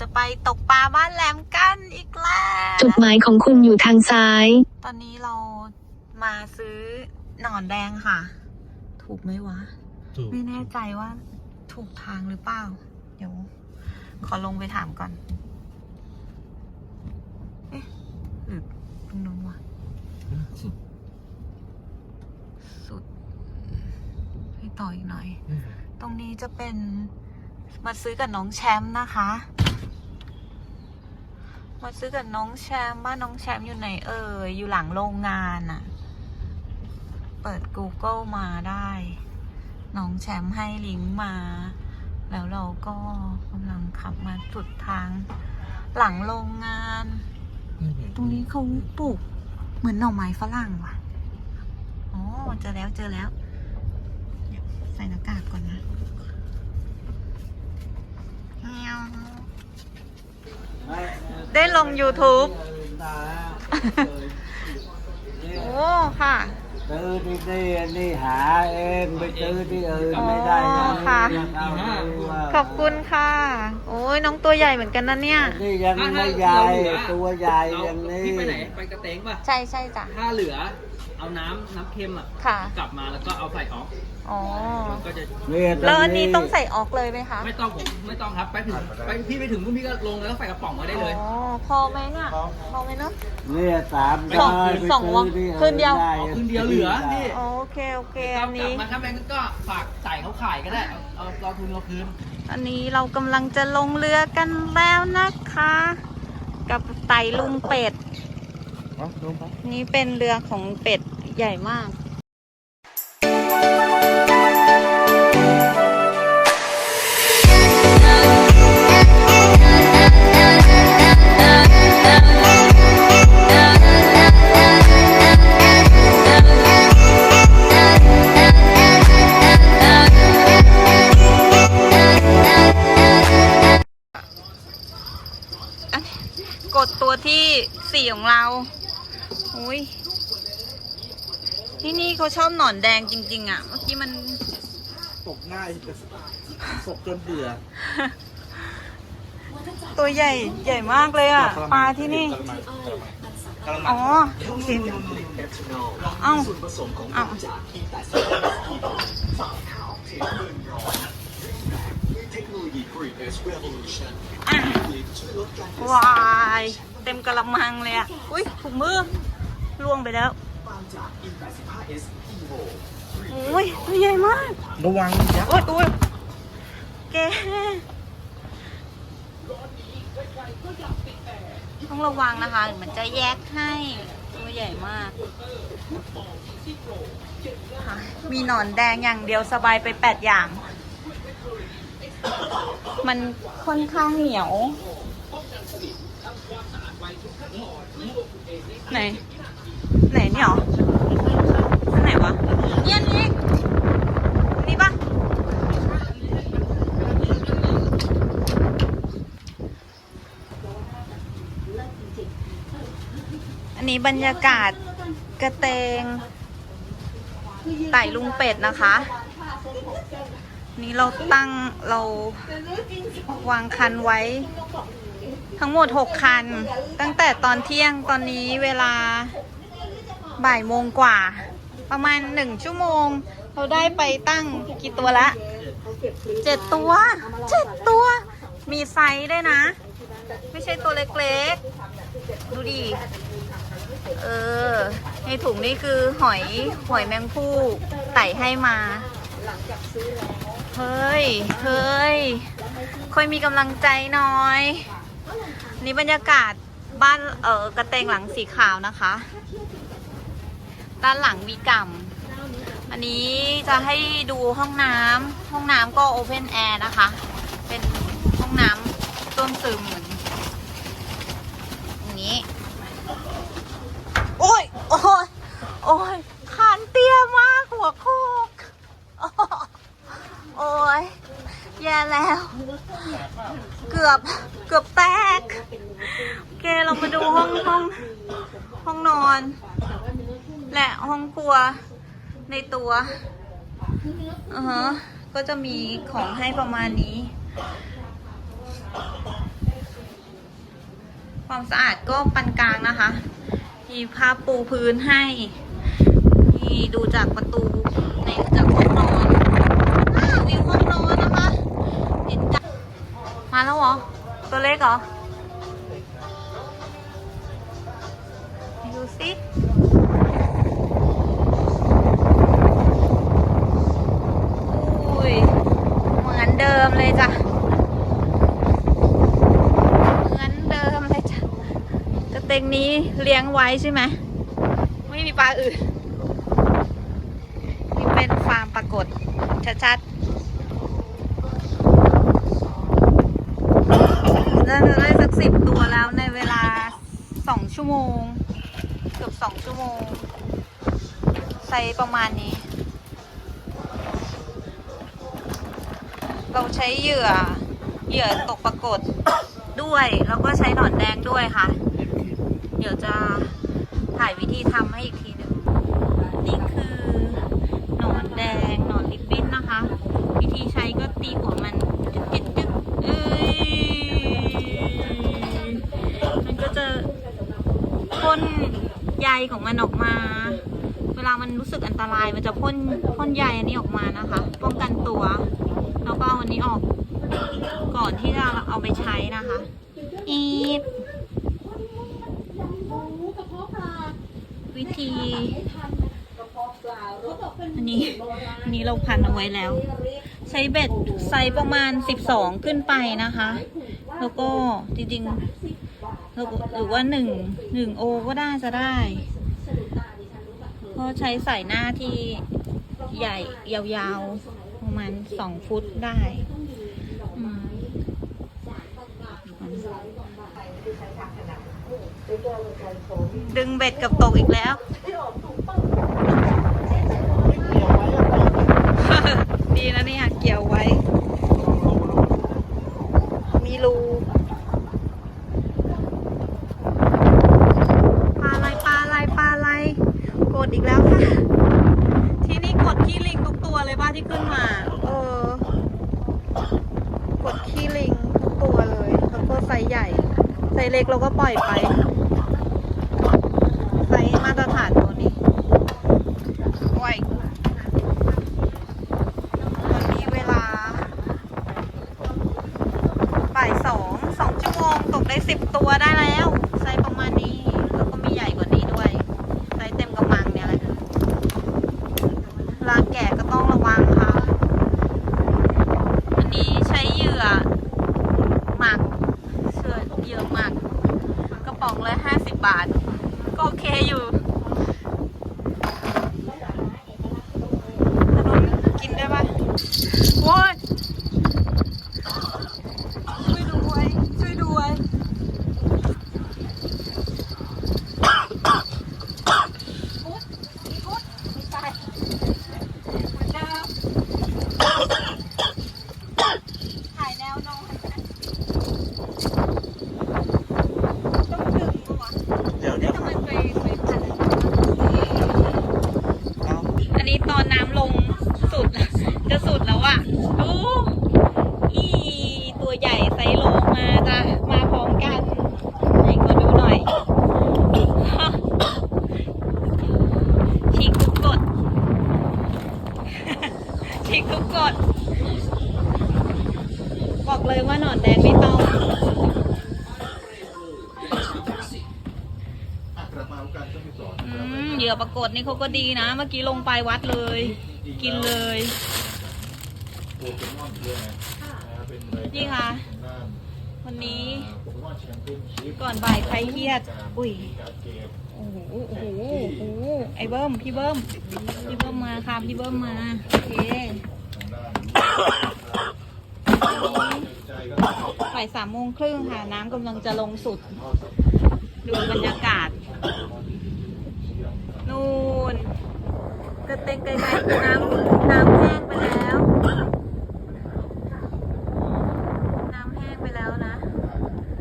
จะไปตกปลาบ้านแหลมกันอีกแล้วจุดหมายของคุณอยู่ทางซ้าย ตอนนี้เรามาซื้อหนอนแดงค่ะ ถูกไหมวะ ถูกไม่แน่ใจว่าถูกทางหรือเปล่า เดี๋ยว ขอลงไปถามก่อน เอ๊ะหรือตรงนู้นวะสุด สุด ให้ต่ออีกหน่อย ตรงนี้จะเป็น มาซื้อกับน้องแชมป์นะคะ มาซื้อกับน้องแชมป์บ้านน้องแชมป์อยู่ไหนเอ่ยอยู่หลังโรงงานอะเปิด Google มาได้ น้องแชมป์ให้ลิงก์มา แล้วเราก็กำลังขับมาสุดทาง หลังโรงงาน ตรงนี้เขาปลูกเหมือนหน่อไม้ฝรั่งว่ะอ๋อเจอแล้วเจอแล้วใส่หน้ากากก่อนนะ ได้ลง YouTube โอ้ค่ะ ซื้อที่นี่นี่หาเองไปซื้อที่อื่นไม่ได้อ๋อค่ะ ขอบคุณค่ะ โอ้ยน้องตัวใหญ่เหมือนกันนะเนี่ย นี่ยังไม่ใหญ่ตัวใหญ่อย่างนี้ พี่ไปไหน ไปกระเตงป่ะ ใช่ใช่จ้ะ ถ้าเหลือ เอาน้ำน้ำเค็มอะค่ะ กลับมาแล้วก็เอาใส่ออกอ๋อ มันก็จะนี่แล้วอันนี้ต้องใส่ออกเลยไหมคะ ไม่ต้องผมไม่ต้องครับไปถึงไปพี่ไปถึงพุ่พี่ก็ลงแล้วก็ใส่กระป๋องมาได้เลย อ๋อ พอไหมเนี่ย พอไหมเนาะนี่สามสองร้อยไปสองวันซื้ที่คืนเดียวไคืนเดียวเหลือนี่โอเคโอเคกลัอับนกลับนี้มาถ้าแบงก์ก็ฝากใส่เขาขายก็ได้เอาเอาเราทุนเราคืนอันนี้เรากำลังจะลงเรือกันแล้วนะคะ กับไต่ลุงเป็ด นี่เป็นเรือของเป็ด ใหญ่มากกดตัวที่สี่ของเรา อุ้ย ที่นี่เขาชอบหนอนแดงจริง ๆ อะ เมื่อกี้มัน ตกง่ายแต่ตกจนเบื่อตัวใหญ่ใหญ่มากเลยอะ ปลาที่นี่ อ๋อสิเอ้าเอ้าอะวาย เต็มกระมังเลยอะ อุ้ยถุงมือล่วงไปแล้ว โอ้ยตัวใหญ่มากระวังยักษ์โอ้ยตัวแกต้องระวังนะคะเดี๋ยวมันจะแยกให้ตัวใหญ่มากค่ะมีหนอนแดงอย่างเดียวสบายไปแปดอย่าง มันค่อนข้างเหนียว ไหนไห นี่หรออันไหนวะเนี่ยนนี่นี่ปะอันนี้บรรยากาศกระเตงไต่ลุงเป็ดนะคะ นี่เราตั้งเราวางคันไว้ ทั้งหมด 6 คัน ตั้งแต่ตอนเที่ยงตอนนี้เวลา บ่ายโมงกว่า ประมาณ1ชั่วโมง เราได้ไปตั้งกี่ตัวละเจ็ดตัวเจ็ดตัว มีไซส์ด้วยนะ ไม่ใช่ตัวเล็กๆ ดูดิเออ ในถุงนี่คือหอยหอยแมงผู้ไต่ให้มา เฮ้ย เฮ้ยค่อยมีกำลังใจหน่อย นี่บรรยากาศบ้านเออกระเตงหลังสีขาวนะคะ ด้านหลังมีก่ำอันนี้จะให้ดูห้องน้ำห้องน้ำก็โอเพนแอร์นะคะ เป็นห้องน้ำต้นซึมเหมือนอย่างนี้ โอ้ย โอ้ย โอ้ยขานเตี้ยมาก หัวโคก โอ้ยแย่แล้ว เกือบ เกือบแตก โอเค เรามาดูห้องห้อง ห้องนอน และห้องครัว ในตัวอือฮะก็จะมีของให้ประมาณนี้ ความสะอาดก็ปานกลางนะคะ มีผ้าปูพื้นให้นี่ดูจากประตูในจากห้องนอนววิวห้องนอนนะคะเห็นกันมาแล้วเหรอ ตัวเล็กเหรอดูสิอุ้ย เหมือนเดิมเลยจ้ะ เหมือนเดิมเลยจ้ะกระเตงนี้เลี้ยงไว้ใช่ไหม ไม่มีปลาอื่น นี่เป็นฟาร์มปรากฏชัดๆน่าจะได้สักสิบตัวแล้วในเวลาสองชั่วโมง เกือบสองชั่วโมงไซส์ประมาณนี้ เราใช้เหยื่อเหยื่อตกปรากฏด้วย แล้วก็ใช้หนอนแดงด้วยค่ะ เดี๋ยวจะถ่ายวิธีทำให้อีกทีหนึ่งนี่คือหนอนแดงหนอนลิปบิ้นนะคะ วิธีใช้ก็ตีหัวมันจึ๊กจึ๊กเอ้ยมันก็จะพ่นใยของมันออกมา เวลามันรู้สึกอันตรายมันจะพ่นพ่นใยอันนี้ออกมานะคะ ป้องกันตัว แล้วก็เอาอันนี้ออกก่อนที่จะเอาไปใช้นะคะอีด วิธีอันนี้อันนี้เราพันเอาไว้แล้ว ใช้เบ็ดไซส์ประมาณ12ขึ้นไปนะคะ แล้วก็จริงๆแล้วก็หรือว่า1 1โอก็ได้จะได้ก็ใช้ใส่หน้าที่ใหญ่ยาวๆประมาณ2ฟุตได้อืม ดึงเบ็ดกับตกอีกแล้ว ดีนะเนี่ยเกี่ยวไว้ มีรูปลาอะไรปลาอะไรปลาอะไร กดอีกแล้วค่ะ ที่นี่กดขี้ลิงทุกตัวเลยป่ะที่ขึ้นมา เออ กดขี้ลิงทุกตัวเลย แล้วก็ไซส์ใหญ่ ไซส์เล็กเราก็ปล่อยไป ไซส์มาตรฐานตัวนี้ไว้ตอนนี้เวลาบ่ายสอง สองชั่วโมงตกได้สิบตัวได้แล้ว ไซส์ประมาณนี้ แล้วก็มีใหญ่กว่านี้ด้วย ไซส์เต็มกำมังเนี่ยแหละเวลาแกะก็ต้องระวังค่ะ อันนี้ใช้เหยื่อหมักเชื่อเหยื่อหมัก กระป๋องละห้าสิบบาท ก็โอเคอยู่ขนมกินได้ปะโว้ยช่วยด้วย ช่วยด้วย ถ่ายแนวนอนต้องดึงปะวะ เดี๋ยวเดี๋ยว ทำไมไปไปพัน เอา อันนี้ตอนน้ำลงสุด จะสุดแล้วอะดูอีตัวใหญ่ไซโลมาจะมาพร้อมกันไหนขอดูหน่อย ฉีกทุกกด ฉีกทุกกด บอกเลยว่าหนอนแดงไม่ต้อง อืมเหยื่อปรากฏ นี่เขาก็ดีนะ เมื่อกี้ลงไปวัดเลย กินเลยนี่ค่ะ วันนี้ก่อนบ่ายใครเครียด อุ้ยโอ้โห โอ้โห โอ้โห ไอ้เบิ้ม พี่เบิ้ม พี่เบิ้มมาค่ะ พี่เบิ้มมา โอเคบ่ายสามโมงครึ่งค่ะ น้ำกำลังจะลงสุด ดูบรรยากาศ นูนกระเตงไกลๆน้ำน้ำแห้งไปแล้ว น้ำแห้งไปแล้วนะ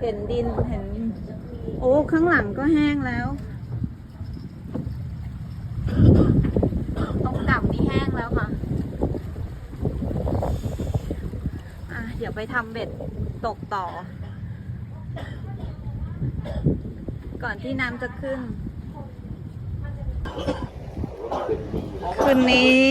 เห็นดินเห็น โอ้ข้างหลังก็แห้งแล้วตรงกับนี่แห้งแล้วค่ะอะ เดี๋ยวไปทำเบ็ดตกต่อ ก่อนที่น้ำจะขึ้น คืนนี้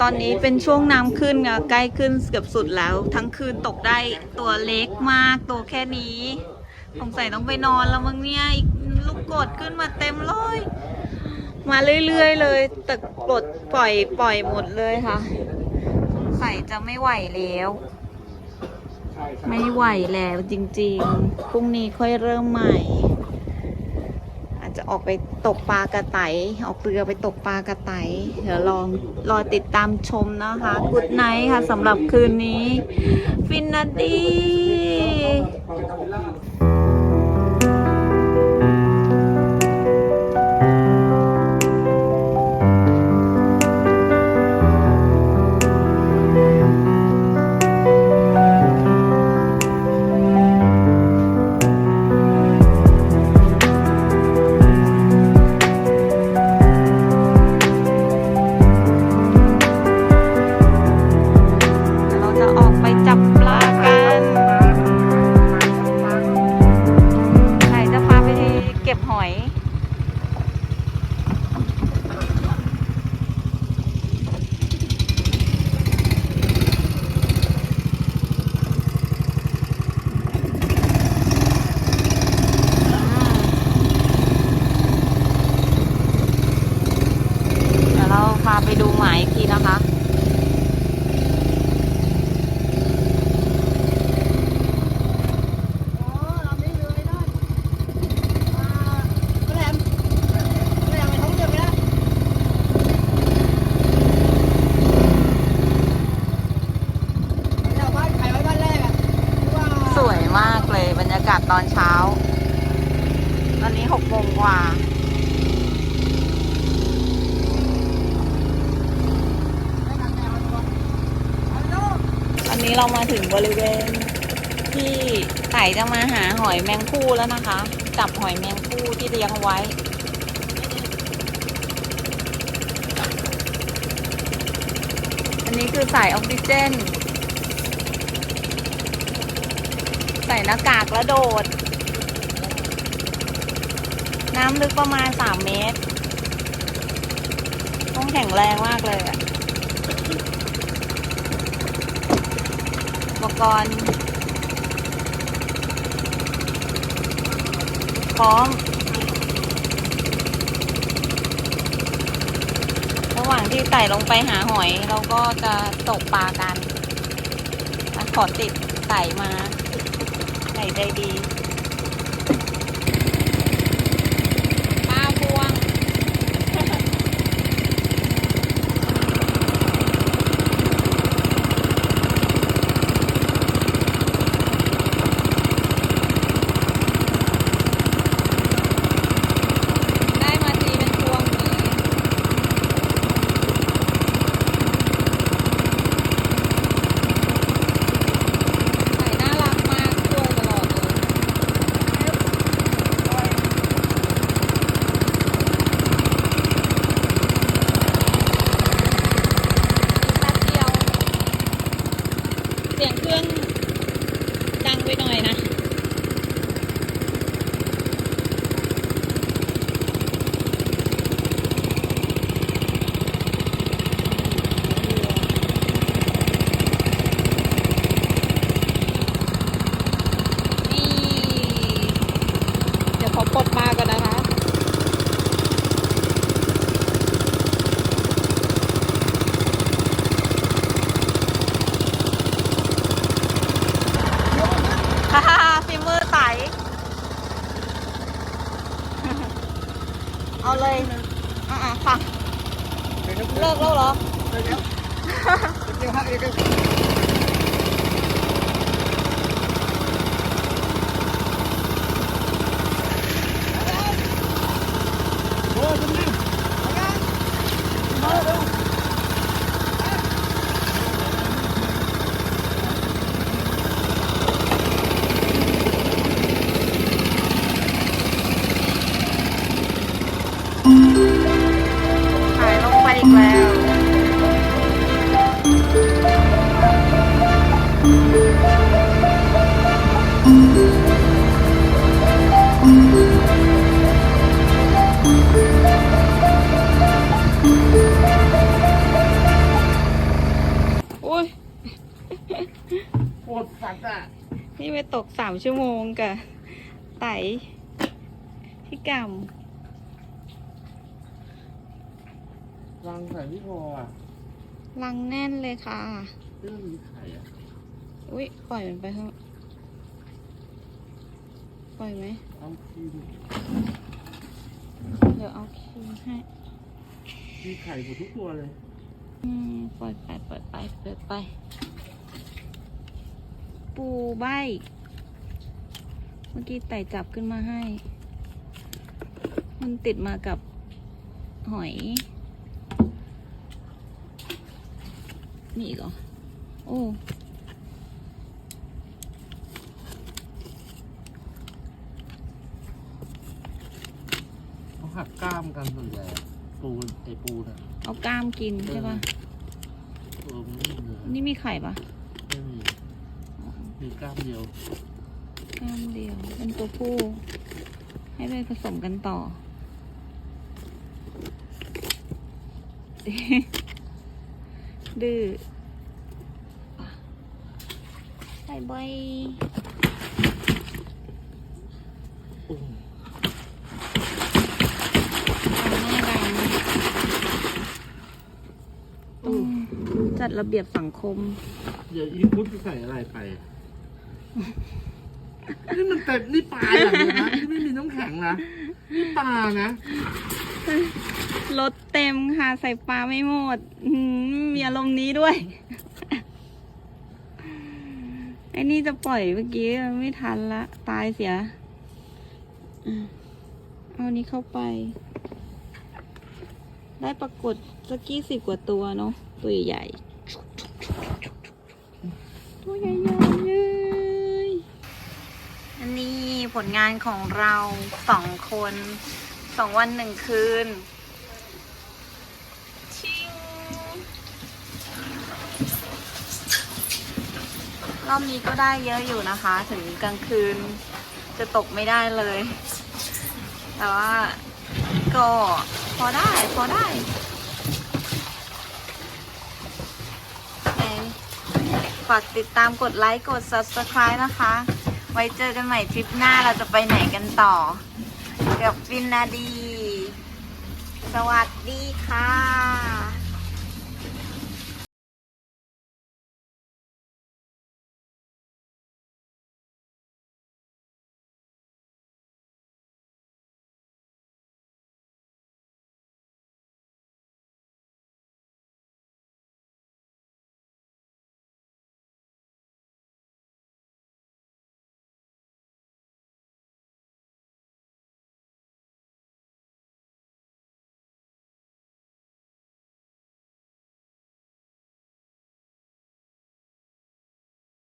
ตอนนี้เป็นช่วงน้ำขึ้นไงใกล้ขึ้นเกือบสุดแล้ว ทั้งคืนตกได้ตัวเล็กมากตัวแค่นี้สงสัยต้องไปนอนแล้วมั้งเนี่ยอีกลูกกดขึ้นมาเต็มเลยมาเรื่อยๆเลยแต่กดปล่อยปล่อยหมดเลยค่ะสงสัยจะไม่ไหวแล้ว ไม่ไหวแล้วจริงๆพรุ่งนี้ค่อยเริ่มใหม่ อออกไปตกปลากระไตออกเรือไปตกปลากระไตเดี๋ยวลองรอติดตามชมนะคะกุดไนท์ค่ะสำหรับคืนนี้ ฟินนาดี นี้เรามาถึงบริเวณ ที่ไต่จะมาหาหอยแมงคู่แล้วนะคะ จับหอยแมงคู่ที่เลี้ยงเอาไว้ อันนี้คือสายออกซิเจน ใส่หน้ากากแล้วโดด น้ำลึกประมาณ 3 เมตร ต้องแข็งแรงมากเลยอะ ปกรณ์พร้อม ระหว่างที่ไต่ลงไปหาหอย เราก็จะตกปลากันขอติดไต่มาไต่ใจดีปลาพวง ได้มาทีเป็นพวงเลย ใส่น่ารักมากช่วยตลอดเลยแป๊บเดียว เสียงเครื่องดังไปหน่อยนะ นี่ เดี๋ยวขอปลดปลาก่อนนะคะ ฮ่าฮ่าฟิมือไต เอาเลย อ่าค่ะ เลิกแล้วเหรอ เนี่ไปตกสามชั่วโมงกับไต่ที่กรังใส่ไม่พออะำลังแน่นเลยค่ะเรื่องมีไข่อะอุ้ยปล่อยมันไปเถอะปล่อยไหมเอาคีมเดี๋ยวเอาครีมให้มีไข่หมดทุกตัวเลย อืม ปล่อยไปปล่อยไปปล่อยไป ปูใบ เมื่อกี้ไต่จับขึ้นมาให้ มันติดมากับหอย มีอีกเหรอ โอ้เขาหักกล้ามกันส่วนใหญ่อะปูไอปูน่ะเอากล้ามกินใช่ปะเออมันไม่มีเนื้อนี่มีไข่ปะไม่มี มีกล้ามเดียวกล้ามเดียว เป็นตัวผู้ ให้ไปผสมกันต่อ ดื้อไปบอยโอ้โหต้องจัดระเบียบสังคม เดี๋ยวอีพุทธใส่อะไรไปอะ นี่มันเต็มนี่ปลาอย่างเดียวนะนี่ไม่มีน้ำแข็งนะนี่ปลานะรถเต็มค่ะใส่ปลาไม่หมดอื้อหือมีอารมณ์นี้ด้วย ไอ้นี่จะปล่อยเมื่อกี้ไม่ทันละตายเสียอะเอานี้เข้าไป ได้ปรากฏสักกี่สิบกว่าตัวเนาะตัวใหญ่ ตัวใหญ่ๆเลยอันนี้ ผลงานของเราสองคนสองวันหนึ่งคืนชิงรอบนี้ก็ได้เยอะอยู่นะคะ ถึงกลางคืนจะตกไม่ได้เลย แต่ว่าก็พอได้พอได้ไงฝากติดตามกดไลค์กด subscribe นะคะ ไว้เจอกันใหม่ทริปหน้าเราจะไปไหนกันต่อ กับฟินนาดี สวัสดีค่ะ